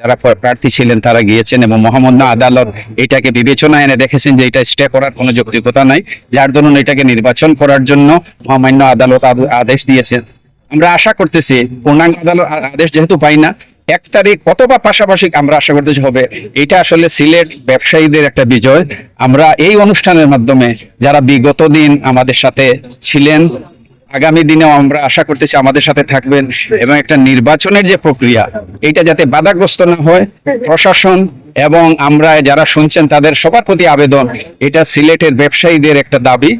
যারা প্রার্থী ছিলেন তারা গিয়েছেন এবং মোহাম্মদ আদালত এটাকে বিবেচনায় এনে দেখেছেন যে এটা স্টে করার কোনো যৌক্তিকতা নাই। যার দরুন এটাকে নির্বাচন করার জন্য মহামান্য আদালত আদেশ দিয়েছেন। আমরা আশা করতেছি, পূর্ণাঙ্গ আদালত আদেশ যেহেতু পাই না, এক তারিখ অথবা পাশাপাশি আমরা আশা করতেছি হবে, এটা আসলে সিলেট ব্যবসায়ীদের একটা বিজয়। আমরা এই অনুষ্ঠানের মাধ্যমে যারা বিগত দিন আমাদের সাথে ছিলেন আগামী দিনেও আমরা আশা করতেছি আমাদের সাথে থাকবেন এবং একটা নির্বাচনের যে প্রক্রিয়া এটা যাতে বাধাগ্রস্ত না হয়, প্রশাসন এবং আমরা যারা শুনছেন তাদের সবার প্রতি আবেদন, এটা সিলেটের ব্যবসায়ীদের একটা দাবি,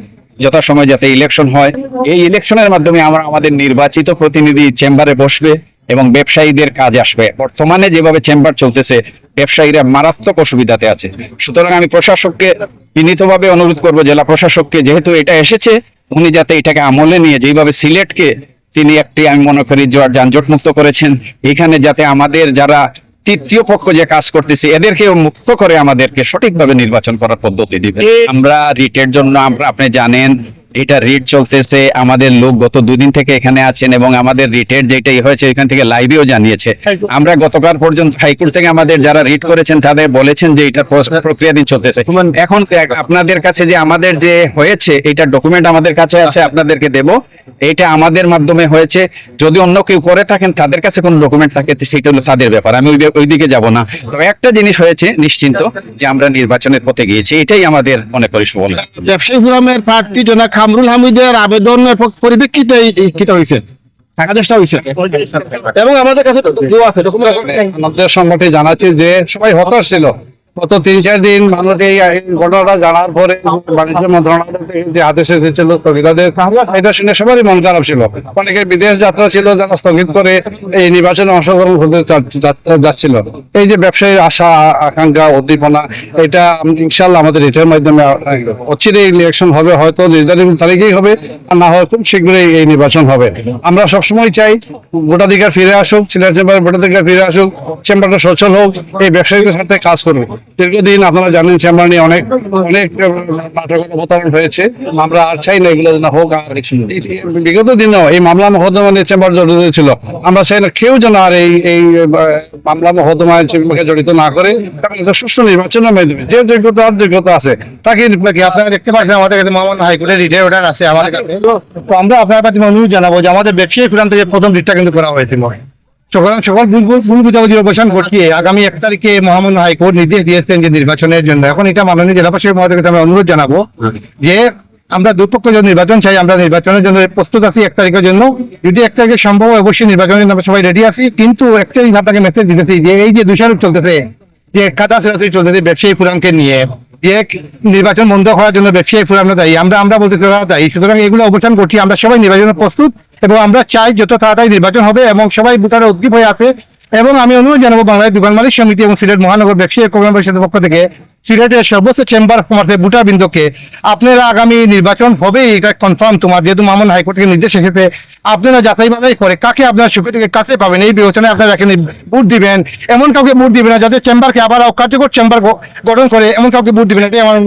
যথাসময় যাতে ইলেকশন হয়। এই ইলেকশনের মাধ্যমে আমরা আমাদের নির্বাচিত প্রতিনিধি চেম্বারে বসবে এবং ব্যবসায়ীদের কাজ আসবে। বর্তমানে যেভাবে চেম্বার চলতেছে, ব্যবসায়ীরা মারাত্মক অসুবিধাতে আছে। সুতরাং আমি প্রশাসককে বিনীতভাবে অনুরোধ করব, জেলা প্রশাসককে, যেহেতু এটা এসেছে উনি যাতে এটাকে আমলে নিয়ে যেভাবে সিলেটকে তিনি একটি আমি মনে করি জোয়ার যানজট মুক্ত করেছেন এখানে যাতে আমাদের যারা তৃতীয় পক্ষ যে কাজ করতেছে এদেরকেও মুক্ত করে আমাদেরকে সঠিকভাবে নির্বাচন করার পদ্ধতি দিবে আমরা রিটের জন্য আমরা আপনি জানেন এটা রিট চলতেছে আমাদের লোক গত দুদিন থেকে এখানে আছেন এবং আমাদের রিটের যেটাই হয়েছে এখান থেকে লাইভেও জানিয়েছে। আমরা গতকাল পর্যন্ত হাইকোর্ট থেকে আমাদের যারা রিট করেছেন তাদের বলেছেন যে এটা প্রস- প্রক্রিয়াধীন চলতেছে। এখন আপনাদের কাছে যে আমাদের যে হয়েছে এটা ডকুমেন্ট আমাদের কাছে আছে আপনাদেরকে দেব। এটা আমাদের মাধ্যমে হয়েছে। যদি অন্য কেউ করে থাকেন তাদের কাছে কোনো ডকুমেন্ট থাকে সেটা হলো তাদের ব্যাপার। আমি ওই দিকে যাব না। তবে একটা জিনিস হয়েছে নিশ্চিন্ত যে আমরা নির্বাচনের পথে গিয়েছি এটাই আমাদের মনে করি সুবল। ব্যবসায়ী ফোরামের প্রার্থী জনাব কামরুল হামিদের আবেদনের পরিপ্রেক্ষিতে হয়েছে আদেশটা হয়েছে এবং আমাদের কাছে আছে। আমাদের সংগঠন জানাচ্ছে যে সবাই হতাশ ছিল। গত তিন চার দিন মানুষ এই ঘটনাটা জানার পরে বাণিজ্য মন্ত্রণালয় থেকে যে আদেশ এসেছিল স্থগিতাদের এটা শুনে সবারই মন খারাপ ছিল। অনেকে বিদেশ যাত্রা ছিল যারা স্থগিত করে এই নির্বাচনে অংশগ্রহণ করতে যাচ্ছিল। এই যে ব্যবসায়ীর আশা, আকাঙ্ক্ষা, উদ্দীপনা, এটা ইনশাল্লাহ আমাদের এটার মাধ্যমে অচিরে ইলেকশন হবে, হয়তো নির্ধারিত তারিখেই হবে, আর না হয় খুব শীঘ্রই এই নির্বাচন হবে। আমরা সবসময় চাই ভোটাধিকার ফিরে আসুক, সিলেট চেম্বারের ভোটাধিকার ফিরে আসুক, চেম্বারটা সচল হোক, এই ব্যবসায়ীদের সাথে কাজ করবে দীর্ঘদিন আপনারা জানেন চেম্বার নিয়ে অনেক অনেক আহ, নাটক অবতারণ হয়েছে। আমরা আর চাই না এগুলো যেন হোক আর বিগত দিনেও এই মামলা মহোদমা নিয়ে চেম্বার জড়িত ছিল। আমরা চাই না কেউ যেন আর এই এই মামলা মহোদমায় চেম্বারকে জড়িত না করে এবং একটা সুষ্ঠু নির্বাচনের মাধ্যমে। যে যোগ্যতা আর যোগ্যতা আছে তাকে কি আপনারা দেখতে পাচ্ছেন? আমাদের কাছে মহামান্য হাইকোর্টের রিটার অর্ডার আছে। আমাদের কাছে তো আমরা আপনার কাছে অনুরোধ জানাব যে আমাদের ব্যবসায়ী ফোরাম থেকে প্রথম রিটটা কিন্তু করা হয়েছিল সকল অবসান আগামী এক তারিখে মহামান্য হাইকোর্ট নির্দেশ দিয়েছেন যে নির্বাচনের জন্য। এখন এটা মাননীয় মহোদয়ের আমরা অনুরোধ জানাব যে আমরা দুপক্ষ যদি নির্বাচন চাই, আমরা নির্বাচনের জন্য প্রস্তুত আছি এক তারিখের জন্য। যদি এক তারিখে সম্ভব অবশ্যই নির্বাচনের জন্য আমরা সবাই রেডি আছি। কিন্তু একটা জিনিস আপনাকে মেসেজ দিতেছি যে এই যে দুষারোপ চলতেছে, যে কাদা সেরাসরি চলতেছে ব্যবসায়ী ফোরামকে নিয়ে। যে নির্বাচন বন্ধ করার জন্য ব্যবসায়ী আমরা দায়ী। আমরা আমরা বলতে ওরা দায়ী। সুতরাং এগুলো অবসান করছি। আমরা সবাই নির্বাচনের প্রস্তুত এবং আমরা চাই যত তাড়াতাড়ি নির্বাচন হবে এবং সবাই ভোটারে উদ্দীপ হয়ে আছে। এবং আমি অনুরোধ জানাব বাংলাদেশ দোকান মালিক সমিতি এবং সিলেট মহানগর ব্যবসায়ী কল্যাণ পরিষদের পক্ষ থেকে সিলেটের সর্বোচ্চ চেম্বার অফ কমার্সের বুটা বিন্দুকে আপনারা আগামী নির্বাচন হবে এটা কনফার্ম তোমার, যেহেতু মামুন হাইকোর্ট থেকে নির্দেশ এসেছে। আপনারা যাচাই বাছাই করে কাকে আপনার সুখে থেকে কাছে পাবেন, এই বিবেচনায় আপনারা যাকে নি- ভোট দিবেন, এমন কাউকে ভোট দিবেন না, যাতে চেম্বারকে আবার কার্যকর চেম্বার গঠন করে এমন কাউকে ভোট দিবেন, এটাই আমার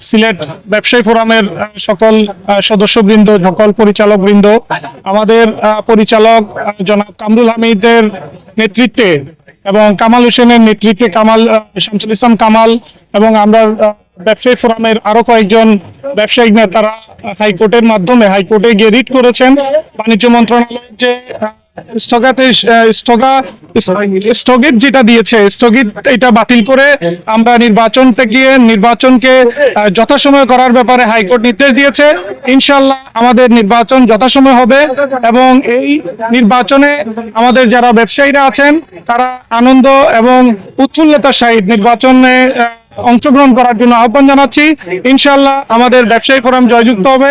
সিলেট ব্যবসায়ী ফোরামের সকল সদস্যবৃন্দ, সকল পরিচালকবৃন্দ, আমাদের পরিচালক জনাব কামরুল হামিদের নেতৃত্বে এবং কামাল হোসেনের নেতৃত্বে কামাল শামসুল ইসলাম কামাল এবং আমরা ব্যবসায়ী ফোরামের আরও কয়েকজন ব্যবসায়িক নেতারা হাইকোর্টের মাধ্যমে, হাইকোর্টে গিয়ে রিট করেছেন। বাণিজ্য মন্ত্রণালয়ের যে স্থগাতে স্থগা, স্থগিত যেটা দিয়েছে, স্থগিত এটা বাতিল করে আমরা নির্বাচন থেকে নির্বাচনকে যথাসময়ে করার ব্যাপারে হাইকোর্ট নির্দেশ দিয়েছে। ইনশাল্লাহ আমাদের নির্বাচন যথাসময় হবে এবং এই নির্বাচনে আমাদের যারা ব্যবসায়ীরা আছেন, তারা আনন্দ এবং উৎফুল্লতার সহিত নির্বাচনে অংশগ্রহণ করার জন্য আহ্বান জানাচ্ছি। ইনশাল্লাহ আমাদের ব্যবসায়ী ফোরাম জয়যুক্ত হবে।